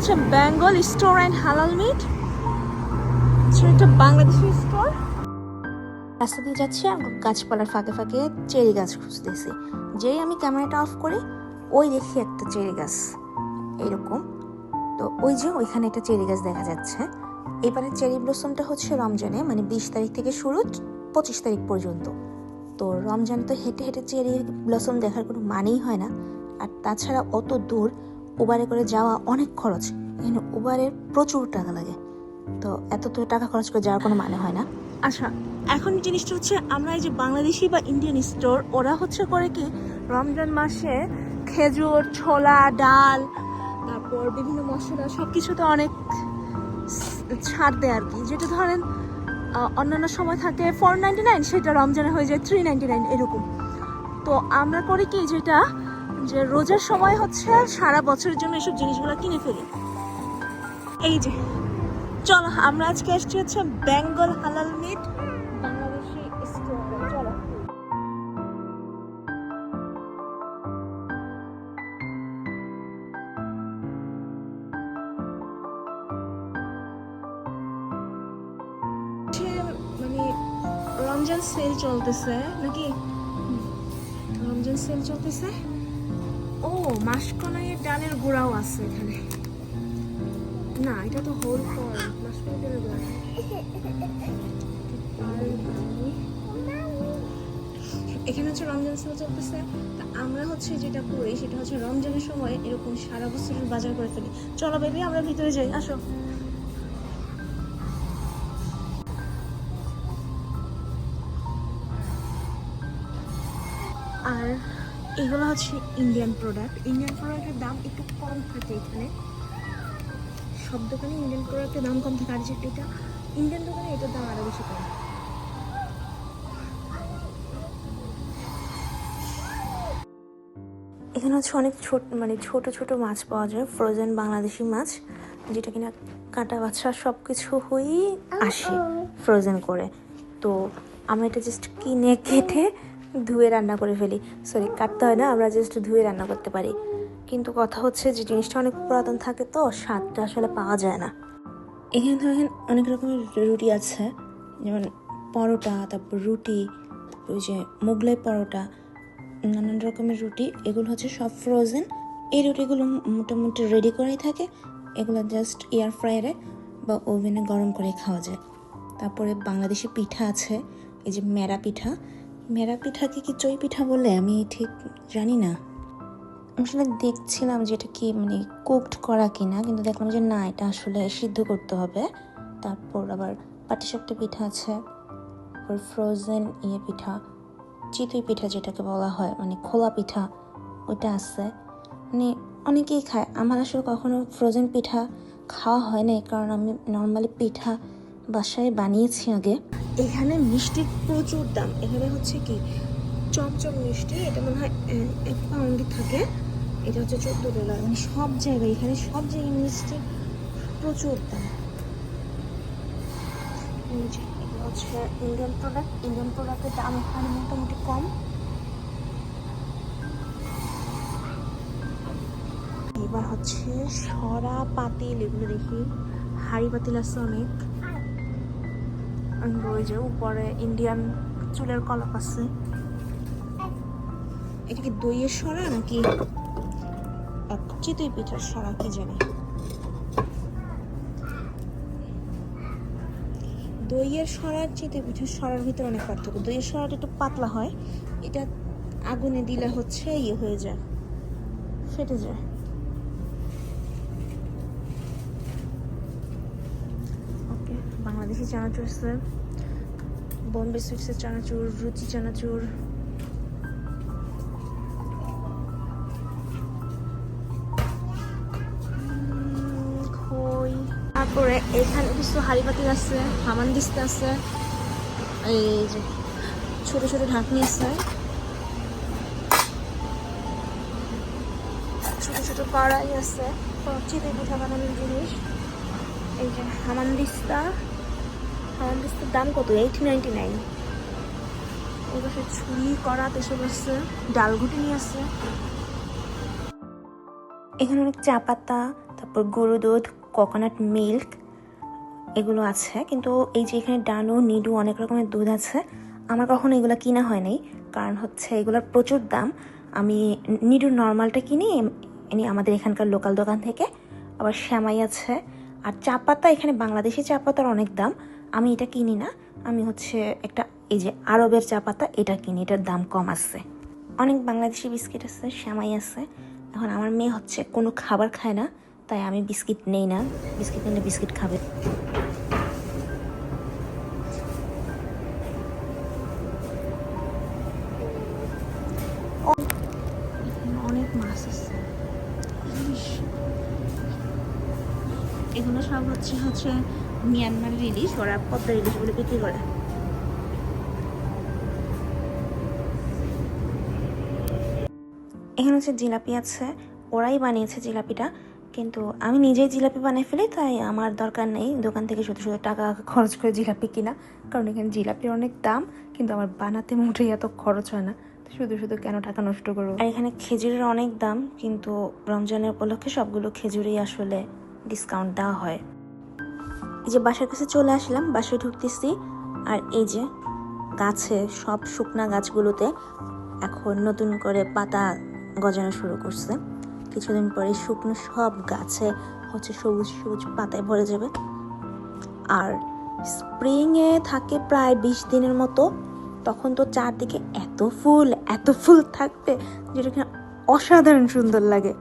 হচ্ছে Bengal store and হালাল meat এটা বাংলাদেশি স্টোর রাস্তা দিয়ে যাচ্ছি আর গাছপালার ফাঁকে ফাঁকে চেরি গাছ খুঁজতেছি। যেই আমি ক্যামেরাটা অফ করি, ওই দেখি একটা চেরি গাছ। এরকম। তো ওই যে ওইখানে একটা চেরি গাছ দেখা যাচ্ছে। এবারে চেরি ব্লসমটা হচ্ছে রমজানে মানে বিশ তারিখ থেকে শুরু, পঁচিশ তারিখ পর্যন্ত। তো রমজান তো হেঁটে হেঁটে চেরি ব্লসম দেখার কোনো মানেই হয় না। আর তাছাড়া অত দূর উবারে করে যাওয়া অনেক খরচ। এখানে উবারের প্রচুর টাকা লাগে। তো এত তো টাকা খরচ করে যাওয়ার কোনো মানে হয় না। আচ্ছা এখন জিনিসটা হচ্ছে আমরা এই যে বাংলাদেশি বা ইন্ডিয়ান স্টোর ওরা হচ্ছে করে কি, রমজান মাসে খেজুর, ছোলা, ডাল, তারপর বিভিন্ন মশলা সব কিছুতে অনেক ছাড় দেয় আর কি। যেটা ধরেন অন্যান্য সময় থাকে ফোর নাইনটি নাইন সেটা রমজানে হয়ে যায় থ্রি নাইনটি নাইন এরকম। তো আমরা করি কি, যেটা যে রোজার সময় হচ্ছে সারা বছরের জন্য এসব জিনিসগুলো কিনে ফেলি। এই যে, চলো, আমরা আজকে আসছি হচ্ছে বেঙ্গল হালাল মিট, বাংলাদেশি চলো। মানে রমজান সেল চলতেছে, নাকি? রমজান সেল চলতেছে। ও মাসকলাইয়ের ডালের গুঁড়াও আছে এখানে। না, এটা তো হোল ফল মাসকলাই ডালের গুঁড়া। এখানে হচ্ছে রমজান সেল চলতেছে। তা আমরা হচ্ছে যেটা করি, সেটা হচ্ছে রমজানের সময় এরকম সারা বছরের বাজার করে ফেলি। চলো বেবি, আমরা ভিতরে যাই, আসো। আর এগুলো হচ্ছে ইন্ডিয়ান প্রোডাক্ট ইন্ডিয়ান প্রোডাক্টের দাম একটু কম থাকে এখানে। সব দোকানে ইন্ডিয়ান প্রোডাক্টের দাম কম থাকে। আর যে এটা ইন্ডিয়ান দোকানে এটার দাম আরও বেশি কম। এখানে হচ্ছে অনেক ছোট মানে ছোট ছোট মাছ পাওয়া যায়। ফ্রোজেন বাংলাদেশি মাছ যেটা কিনা কাঁটা বাচ্চা সব কিছু হয়েই আসে ফ্রোজেন করে। তো আমরা এটা জাস্ট কিনে কেটে ধুয়ে রান্না করে ফেলি। সরি কাটতে হয় না, আমরা জাস্ট ধুয়ে রান্না করতে পারি। কিন্তু কথা হচ্ছে যে, জিনিসটা অনেক পুরাতন থাকে তো, স্বাদটা আসলে পাওয়া যায় না। এখানে ধরেন অনেক রকমের রুটি আছে, যেমন পরোটা, তারপর রুটি ওই যে মোগলাই পরোটা, নানান রকমের রুটি, এগুলো হচ্ছে সব ফ্রোজেন এই রুটিগুলো মোটামুটি রেডি করেই থাকে, এগুলো জাস্ট এয়ার ফ্রায়ারে বা ওভেনে গরম করে খাওয়া যায়। তারপরে বাংলাদেশি পিঠা আছে, এই যে মেরা পিঠা মেরা পিঠাকে কি চই পিঠা বলে? আমি ঠিক জানি না। আসলে দেখছিলাম যে এটা কি মানে কুকড করা কিনা, কিন্তু দেখলাম যে না, এটা আসলে সিদ্ধ করতে হবে। তারপর আবার পাটিসাপটা পিঠা আছে। তারপর ফ্রোজেন ইয়ে পিঠা, চিতই পিঠা যেটাকে বলা হয় মানে খোলা পিঠা, ওইটা আছে। মানে অনেকেই খায়। আমার আসলে কখনো ফ্রোজেন পিঠা খাওয়া হয় নাই, কারণ আমি নর্মালি পিঠা বাসায় বানিয়েছি আগে। এখানে মিষ্টির প্রচুর দাম। এখানে হচ্ছে কি, চমচম মিষ্টি, এটা মনে হয় এক পাউন্ডই থাকে। এটা হচ্ছে চোদ্দ ডলার মানে সব জায়গায়, এখানে সব জায়গায় মিষ্টি প্রচুর দাম। হচ্ছে ইন্ডিয়ান প্রোডাক্ট ইন্ডিয়ান প্রোডাক্টের দাম এখানে মোটামুটি কম। এবার হচ্ছে সরা পাতিল, এগুলো দেখি। হাড়ি পাতিল আছে অনেক। যে উপরে ইন্ডিয়ান চুলের কলপ আছে। এটা কি দইয়ের সরা নাকি? এক চিতই পিঠার সরা, কি জানি? দইয়ের সরার চিতই পিঠার সরার ভিতরে অনেক পার্থক্য। দইয়ের সরাটা একটু পাতলা হয়, এটা আগুনে দিলে হচ্ছে ইয়ে হয়ে যায়, ফেটে যায়। বাংলাদেশি চানাচুর আছে বম্বে সুইটসের চানাচুর রুচি চানাচুর তারপরে এখানে কিছু হাড়ি আছে হামান দিস্তা আছে এই যে ছোট ছোট ঢাকনি আছে ছোট ছোট কড়াই আছে চিড়ে পিঠা বানানোর জিনিস এই যে হামান দাম কত? নাইনটি নাইন ওই পাশে ছুরি কড়া এসব আছে ডাল ঘুটনি আছে এখানে অনেক চা পাতা, তারপর গরু দুধ কোকোনাট মিল্ক এগুলো আছে। কিন্তু এই যে এখানে ডানু, নিডু অনেক রকমের দুধ আছে। আমার কখনো এগুলো কিনা হয় নাই। কারণ হচ্ছে এগুলোর প্রচুর দাম। আমি নিডু নর্মালটা কিনি এমনি আমাদের এখানকার লোকাল দোকান থেকে। আবার শ্যামাই আছে। আর চা পাতা, এখানে বাংলাদেশি চা পাতার অনেক দাম। আমি এটা কিনি না। আমি হচ্ছে একটা, এই যে আরবের চা পাতা, এটা কিনি, এটার দাম কম আছে। অনেক বাংলাদেশি বিস্কিট আছে, শ্যামাই আছে। এখন আমার মেয়ে হচ্ছে কোনো খাবার খায় না, তাই আমি বিস্কিট নেই না। বিস্কিট নিলে বিস্কিট খাবে। এগুলো সব হচ্ছে হচ্ছে মিয়ানমারের ইলিশ ওরা পদ্মার বলে বিক্রি করে। এখানে হচ্ছে জিলাপি আছে ওরাই বানিয়েছে জিলাপিটা কিন্তু আমি নিজেই জিলাপি বানিয়ে ফেলি তাই আমার দরকার নেই দোকান থেকে শুধু শুধু টাকা খরচ করে জিলাপি কিনা। কারণ এখানে জিলাপির অনেক দাম কিন্তু আমার বানাতে মোটেই এত খরচ হয় না। শুধু শুধু কেন টাকা নষ্ট করব? আর এখানে খেজুরের অনেক দাম কিন্তু রমজানের উপলক্ষে সবগুলো খেজুরই আসলে ডিসকাউন্ট দেওয়া হয়। এই যে বাসার কাছে চলে আসলাম, বাসায় ঢুকতেছি, আর এই যে গাছে, সব শুকনা গাছগুলোতে এখন নতুন করে পাতা গজানো শুরু করছে। কিছুদিন পরে শুকনো সব গাছে হচ্ছে সবুজ সবুজ পাতায় ভরে যাবে। আর স্প্রিংয়ে থাকে প্রায় বিশ দিনের মতো, তখন তো চারদিকে এত ফুল এত ফুল থাকবে, যেটা অসাধারণ সুন্দর লাগে।